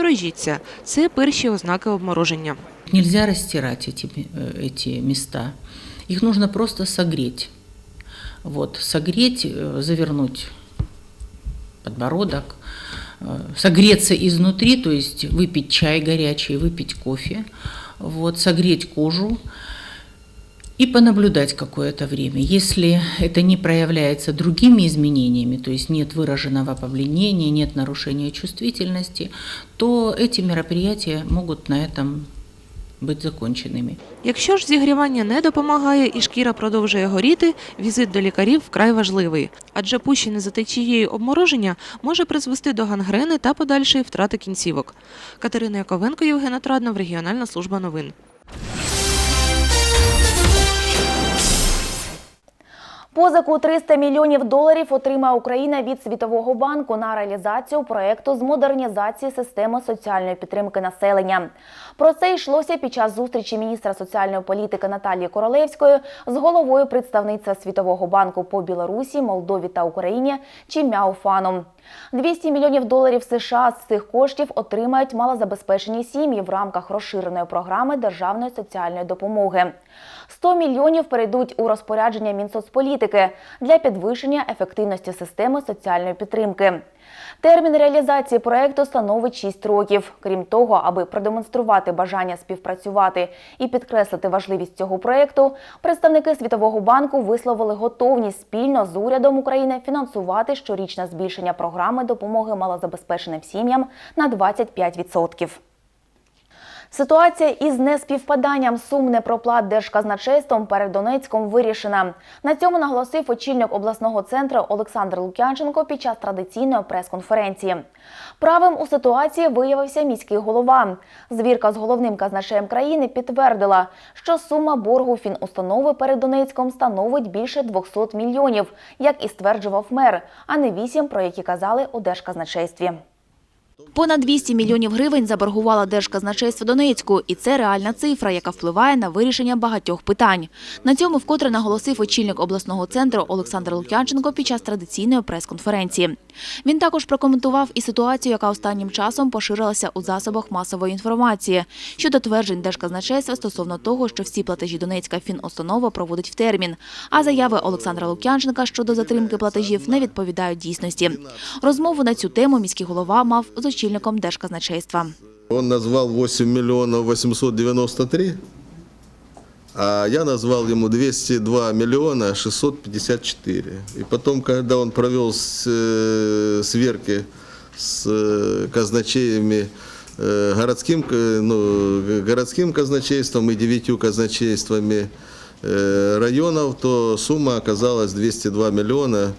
Насторожіться, це перші ознаки обмороження. Нельзя растирать эти, э, эти места. Их нужно просто согреть. Вот, согреть, э, завернуть подбородок, э, согреться изнутри, то есть выпить чай горячий, выпить кофе, вот, согреть кожу и понаблюдать какое-то время. Если это не проявляется другими изменениями, то есть нет выраженного побледнения, нет нарушения чувствительности, то эти мероприятия могут на этом быть законченными. Якщо ж зігрівання не допомагає і шкіра продовжує горіти, візит до лікарів вкрай важливий, адже пущене за течією обмороження може призвести до гангрени та подальшої втрати кінцівок. Катерина Яковенко, Євгена Траднов, Регіональна служба новин. Позику 300 мільйонів доларів отримає Україна від Світового банку на реалізацію проекту з модернізації системи соціальної підтримки населення. Про це йшлося під час зустрічі міністра соціальної політики Наталії Королевської з головою представництва Світового банку по Білорусі, Молдові та Україні Чім'яу Фаном. 200 мільйонів доларів США з цих коштів отримають малозабезпечені сім'ї в рамках розширеної програми державної соціальної допомоги. 100 мільйонів перейдуть у розпорядження Мінсоцполітики для підвищення ефективності системи соціальної підтримки. Термін реалізації проекту становить 6 років. Крім того, аби продемонструвати бажання співпрацювати і підкреслити важливість цього проекту, представники Світового банку висловили готовність спільно з урядом України фінансувати щорічне збільшення програми допомоги малозабезпеченим сім'ям на 25%. Ситуація із неспівпаданням сум непроплат держказначейством перед Донецьком вирішена. На цьому наголосив очільник обласного центру Олександр Лук'янченко під час традиційної прес-конференції. Правим у ситуації виявився міський голова. Звірка з головним казначеєм країни підтвердила, що сума боргу фінустанови перед Донецьком становить більше 200 мільйонів, як і стверджував мер, а не 8, про які казали у держказначействі. Понад 200 мільйонів гривень заборгувала Держказначейство Донецьку, і це реальна цифра, яка впливає на вирішення багатьох питань. На цьому вкотре наголосив очільник обласного центру Олександр Лук'янченко під час традиційної прес-конференції. Він також прокоментував і ситуацію, яка останнім часом поширилася у засобах масової інформації щодо тверджень Держказначейства стосовно того, що всі платежі Донецька фінустанова проводить в термін. А заяви Олександра Лук'янченка щодо затримки платежів не відповідають дійсності. Розмову на цю тему міський голова мав з очільником Держказначейства. Он назвал 8 миллионов 893, а я назвал ему 202 миллиона 654. И потом, когда он провел с- э, сверки с э, казначеями, э, городским, э, ну, г- городским казначейством и девятью казначействами э, районов, то сумма оказалась 202 миллиона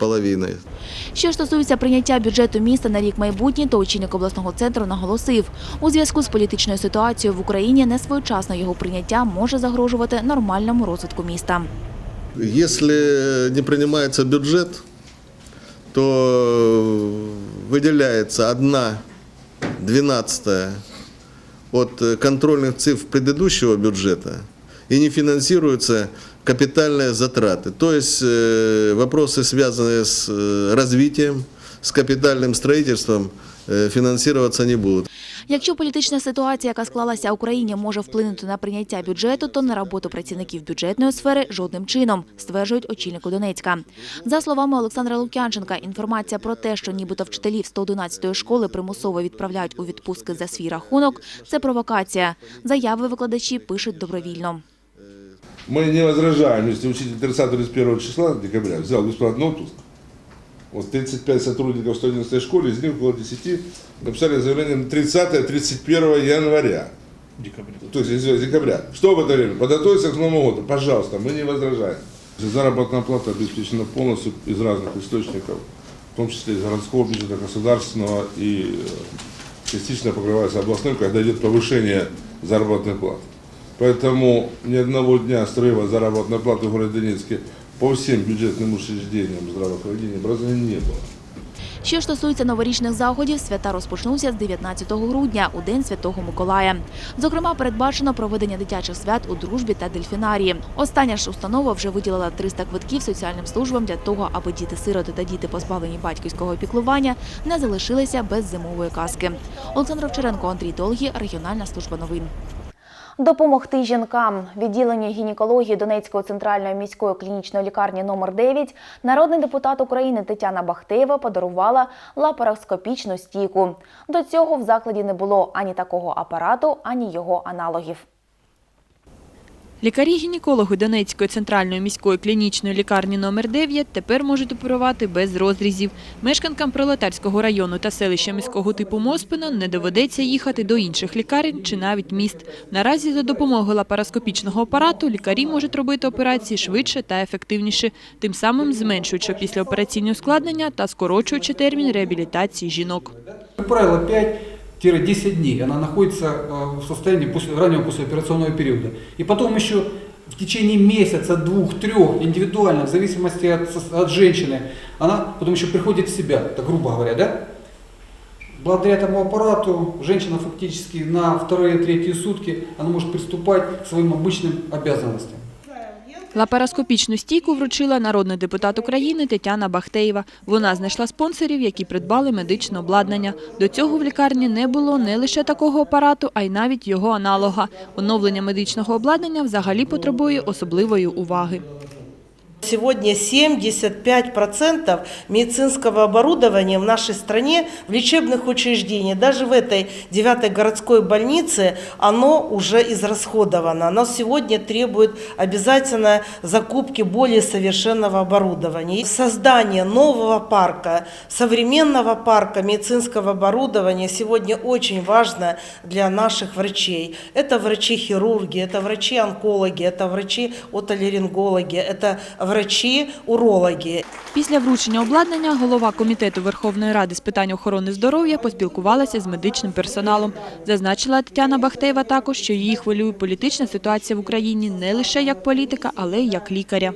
э, с половиной. Що ж стосується прийняття бюджету міста на рік майбутній, то очільник обласного центру наголосив, у зв'язку з політичною ситуацією в Україні несвоєчасне його прийняття може загрожувати нормальному розвитку міста. Если не принимается бюджет, то выделяется одна двенадцатая от э, контрольных цифр предыдущего бюджета и не финансируются капитальные затраты. То есть э, вопросы, связанные с э, развитием, с капитальным строительством, э, финансироваться не будут. Якщо політична ситуація, яка склалася в Україні, може вплинути на прийняття бюджету, то на роботу працівників бюджетної сфери жодним чином, стверджують очільнику Донецька. За словами Олександра Лук'янченка, інформація про те, що нібито вчителів 111-ї школи примусово відправляють у відпустки за свій рахунок, це провокація. Заяви викладачі пишуть добровільно. Мы не возражаем, если учитель 30-31 числа декабря взял бесплатный отпуск. Вот 35 сотрудников 111 школы, из них около 10 написали заявление на 30-31 января. Декабря. То есть извините, декабря. Что в это время? Подготовиться к Новому году. Пожалуйста, мы не возражаем. Заработная плата обеспечена полностью из разных источников, в том числе из городского бюджета, государственного и э, частично покрывается областным, когда идет повышение заработной платы. Поэтому ни одного дня срыва заработной платы в городе Донецке по всем бюджетным учреждениям здравоохранения и образования не было. Що ж стосується новорічних заходів, свята розпочнуться з 19 грудня, у День Святого Миколая. Зокрема, передбачено проведення дитячих свят у дружбі та дельфінарії. Остання ж установа вже виділила 300 квитків соціальним службам для того, аби діти-сироти та діти, позбавлені батьківського піклування, не залишилися без зимової казки. Олександр Овчаренко, Андрій Долгі, регіональна служба новин. Допомогти жінкам відділення гінекології Донецької центральної міської клінічної лікарні номер 9 народний депутат України Тетяна Бахтеєва подарувала лапароскопічну стійку. До цього в закладі не було ані такого апарату, ані його аналогів. Лікарі-гінекологи Донецької центральної міської клінічної лікарні номер 9 тепер можуть оперувати без розрізів. Мешканкам пролетарського району та селища міського типу Моспина не доведеться їхати до інших лікарень чи навіть міст. Наразі за допомогою лапароскопічного апарату лікарі можуть робити операції швидше та ефективніше, тим самим зменшуючи післяопераційні ускладнення та скорочуючи термін реабілітації жінок. Правило 5 10 дней она находится э, в состоянии после, раннего послеоперационного периода. И потом еще в течение месяца, двух, трех, индивидуально, в зависимости от, от женщины, она потом еще приходит в себя, так грубо говоря, да? Благодаря этому аппарату женщина фактически на вторые-третьи сутки она может приступать к своим обычным обязанностям. Лапароскопічну стійку вручила народний депутат України Тетяна Бахтеєва. Вона знайшла спонсорів, які придбали медичне обладнання. До цього в лікарні не було не лише такого апарату, а й навіть його аналога. Оновлення медичного обладнання взагалі потребує особливої уваги. Сегодня 75% медицинского оборудования в нашей стране в лечебных учреждениях, даже в этой 9 городской больнице, оно уже израсходовано. Оно сегодня требует обязательно закупки более совершенного оборудования. Создание нового парка, современного парка медицинского оборудования сегодня очень важно для наших врачей. Это врачи-хирурги, это врачи-онкологи, это врачи-отоларингологи, это врачи-урологи. Після вручення обладнання голова комітету Верховної Ради з питань охорони здоров'я поспілкувалася з медичним персоналом. Зазначила Тетяна Бахтеєва також, що її хвилює політична ситуація в Україні не лише як політика, але й як лікаря.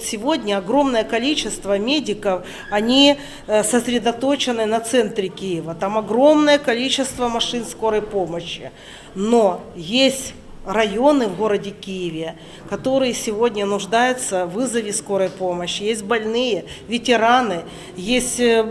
Сегодня огромное количество медиков, они э, сосредоточены на центре Киева. Там огромное количество машин скорой помощи. Но есть районы в городе Киеве, которые сегодня нуждаются в вызове скорой помощи. Есть больные, ветераны, есть э,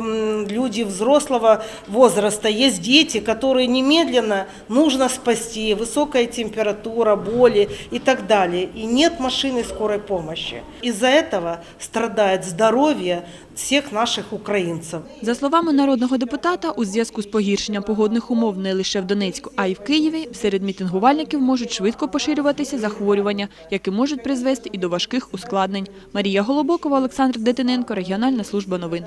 люди взрослого возраста, есть дети, которые немедленно нужно спасти, высокая температура, боли и так далее. И нет машины скорой помощи. Из-за этого страдает здоровье всех наших украинцев. За словами народного депутата, у зв'язку з погіршенням погодних умов не лише в Донецьку, а й в Києві серед мітингувальників можуть швидко поширюватися захворювання, які можуть призвести і до важких ускладнень. Марія Голобокова, Олександр Детиненко, регіональна служба новин.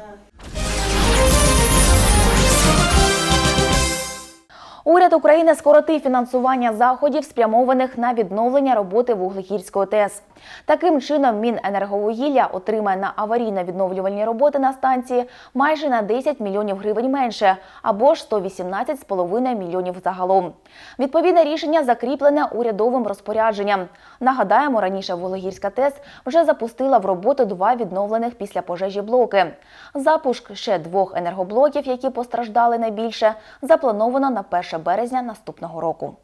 Уряд України скоротив фінансування заходів, спрямованих на відновлення роботи Вуглегірської ТЕС. Таким чином, Міненерговугілля отримає на аварійно-відновлювальні роботи на станції майже на 10 мільйонів гривень менше, або ж 118,5 мільйонів загалом. Відповідне рішення закріплене урядовим розпорядженням. Нагадаємо, раніше Вуглегірська ТЕС вже запустила в роботу два відновлених після пожежі блоки. Запуск ще двох енергоблоків, які постраждали найбільше, заплановано на 1 березня наступного року.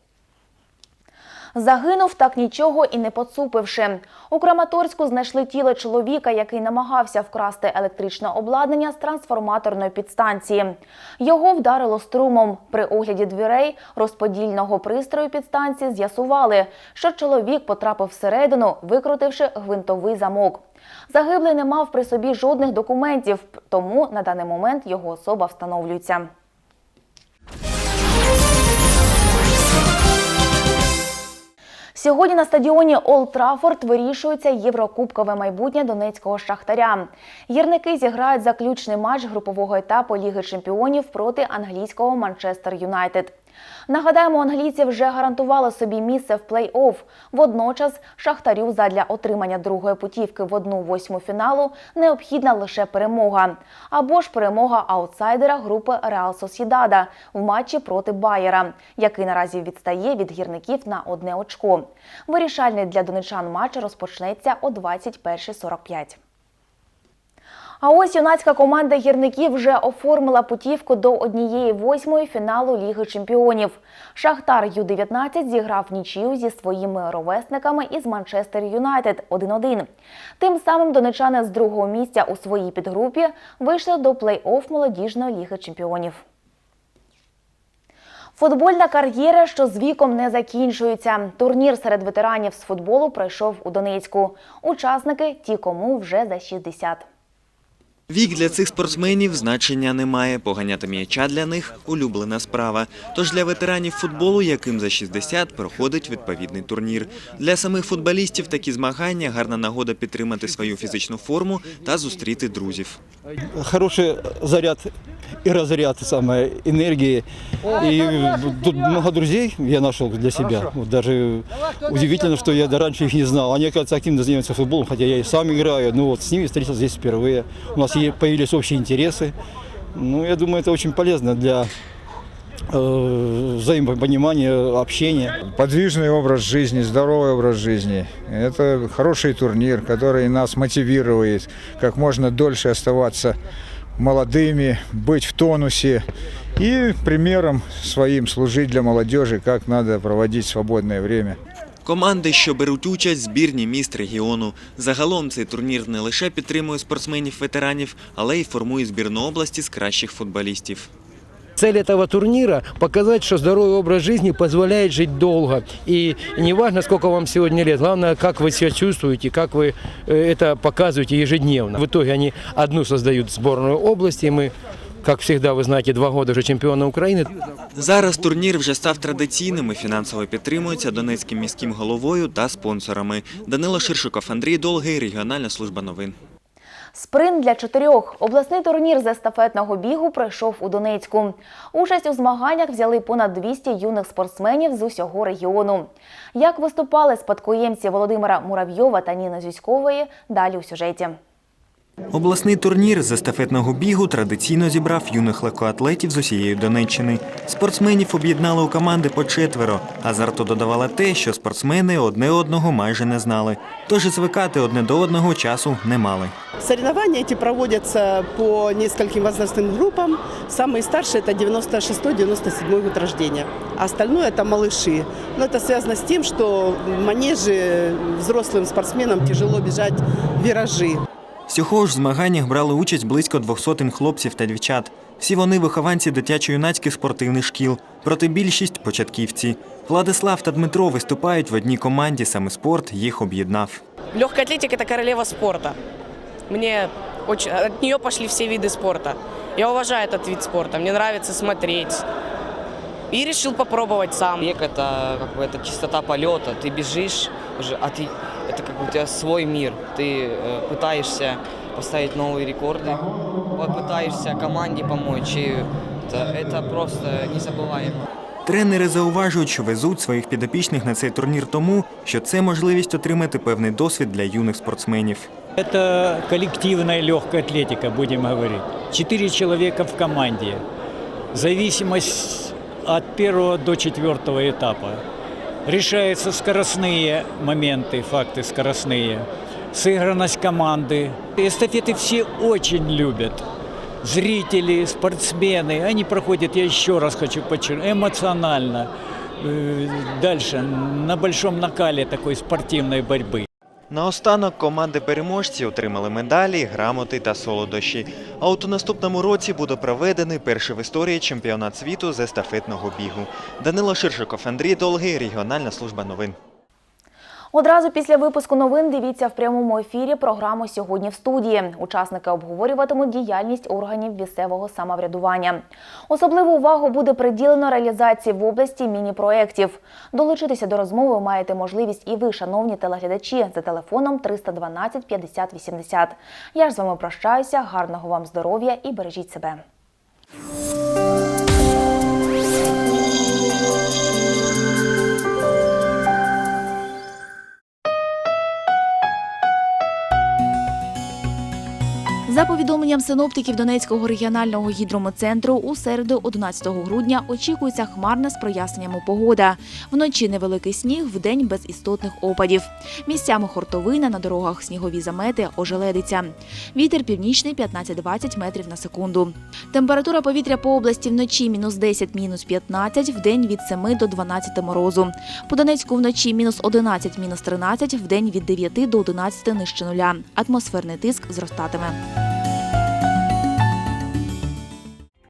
Загинув так нічого і не поцупивши. У Краматорську знайшли тіло чоловіка, який намагався вкрасти електричне обладнання з трансформаторної підстанції. Його вдарило струмом. При огляді дверей розподільного пристрою підстанції з'ясували, що чоловік потрапив всередину, викрутивши гвинтовий замок. Загиблий не мав при собі жодних документів, тому на даний момент його особа встановлюється. Сьогодні на стадіоні Олд Траффорд вирішується єврокубкове майбутнє донецького шахтаря. Гірники зіграють заключний матч групового етапу Ліги чемпіонів проти англійського Манчестер Юнайтед. Нагадаємо, англійці вже гарантували собі місце в плей-офф. Водночас шахтарю задля отримання другої путівки в одну восьму фіналу необхідна лише перемога. Або ж перемога аутсайдера групи Реал Сосідада в матчі проти Байера, який наразі відстає від гірників на одне очко. Вирішальний для донечан матч розпочнеться о 21.45. А ось юнацька команда гірників вже оформила путівку до однієї восьмої фіналу Ліги Чемпіонів. Шахтар Ю-19 зіграв нічию зі своїми ровесниками із Манчестер Юнайтед 1-1. Тим самим донечани з другого місця у своїй підгрупі вийшли до плей-офф молодіжної Ліги Чемпіонів. Футбольна кар'єра, що з віком не закінчується. Турнір серед ветеранів з футболу пройшов у Донецьку. Учасники ті, кому вже за 60. Вік для цих спортсменів значення не має. Поганяти м'яча для них улюблена справа. Тож для ветеранів футболу, яким за 60, проходить відповідний турнір. Для самих футболістів такі змагання гарна нагода підтримати свою фізичну форму та зустріти друзів. хороший заряд и разряд самой энергии. И тут много друзей я нашел для себя. Вот даже удивительно, что я до раньше их не знал. Они, оказывается, активно занимаются футболом, хотя я и сам играю. Но вот с ними встретился здесь впервые. У нас е- появились общие интересы. Ну, я думаю, это очень полезно для э, взаимопонимания, общения. Подвижный образ жизни, здоровый образ жизни. Это хороший турнир, который нас мотивирует как можно дольше оставаться молодыми, быть в тонусе и примером своим служить для молодежи, как надо проводить свободное время. Команди, що беруть участь, збірні міст регіону. Загалом цей турнір не лише підтримує спортсменів-ветеранів, але й формує збірну області з кращих футболістів. Цель этого турнира – показать, что здоровый образ жизни позволяет жить долго. И не важно, сколько вам сегодня лет, главное, как вы себя чувствуете, как вы э, это показываете ежедневно. В итоге они одну создают сборную области, и мы, как всегда, вы знаете, два года уже чемпионы Украины. Зараз турнір вже став традиційним і фінансово підтримується Донецьким міським головою та спонсорами. Данило Ширшиков, Андрій Долгий, регіональна служба новин. Спринт для чотирьох. Обласний турнір з естафетного бігу пройшов у Донецьку. Участь у змаганнях взяли понад 200 юних спортсменів з усього регіону. Як виступали спадкоємці Володимира Муравйова та Ніни Зюськової, далі у сюжеті. Обласний турнір з естафетного бігу традиційно зібрав юних легкоатлетів з усієї Донеччини. Спортсменів об'єднали у команди по четверо. Азарту додавало те, що спортсмени одне одного майже не знали. Тож і звикати одне до одного часу не мали. Соревнования эти проводятся по нескольким возрастным группам. Самые старшие это 96-97 год рождения, а остальное это малыши. Но это связано с тем, что в манеже взрослым спортсменам тяжело бежать виражи. Всього ж в змаганнях брали участь близько двох сотень хлопців та дівчат. Всі вони вихованці дитячо-юнацьких спортивних шкіл, проте більшість початківці. Владислав та Дмитро виступають в одній команді, саме спорт їх об'єднав. Легкая атлетика – это королева спорта. Мне очень... От нее пошли все виды спорта. Я уважаю этот вид спорта, мне нравится смотреть. И решил попробовать сам. Бег это как бы это чистота полета. Ты бежишь уже, а ты тебя свой мир. Ты э, пытаешься поставить новые рекорды, пытаешься команде помочь. И это, это просто незабываемо. Тренери зауважують, що везуть своїх підопічних на цей турнір тому, що це можливість отримати певний досвід для юних спортсменів. Это коллективная легкая атлетика, будем говорить. Четыре человека в команде. Зависимость от первого до четвертого этапа. Решаются скоростные моменты, факты скоростные. Сыгранность команды. Эстафеты все очень любят. Зрители, спортсмены, они проходят, я еще раз хочу подчеркнуть, эмоционально. Э, Дальше, на большом накале такой спортивной борьбы. Наостанок команди переможці отримали медалі, грамоти та солодощі. А от у наступному році буде проведений перший в історії чемпіонат світу з естафетного бігу. Данило Ширшиков, Андрій Долгий, регіональна служба новин. Одразу після випуску новин дивіться в прямому ефірі програму Сьогодні в студії. Учасники обговорюватимуть діяльність органів місцевого самоврядування. Особливу увагу буде приділено реалізації в області міні-проєктів. Долучитися до розмови маєте можливість і ви, шановні телеглядачі, за телефоном 312 50 80. Я ж з вами прощаюся. Гарного вам здоров'я і бережіть себе. Повідомленням синоптиків Донецького регіонального гідрометцентру, у середу, 11 грудня, очікується хмарна з проясненнями погода. Вночі невеликий сніг, вдень без істотних опадів. Місцями хортовина, на дорогах снігові замети, ожеледиця. Вітер північний 15-20 метрів на секунду. Температура повітря по області вночі мінус 10, мінус 15, вдень від 7 до 12 морозу. По Донецьку вночі мінус 11, мінус 13, вдень від 9 до 11 нижче нуля. Атмосферний тиск зростатиме.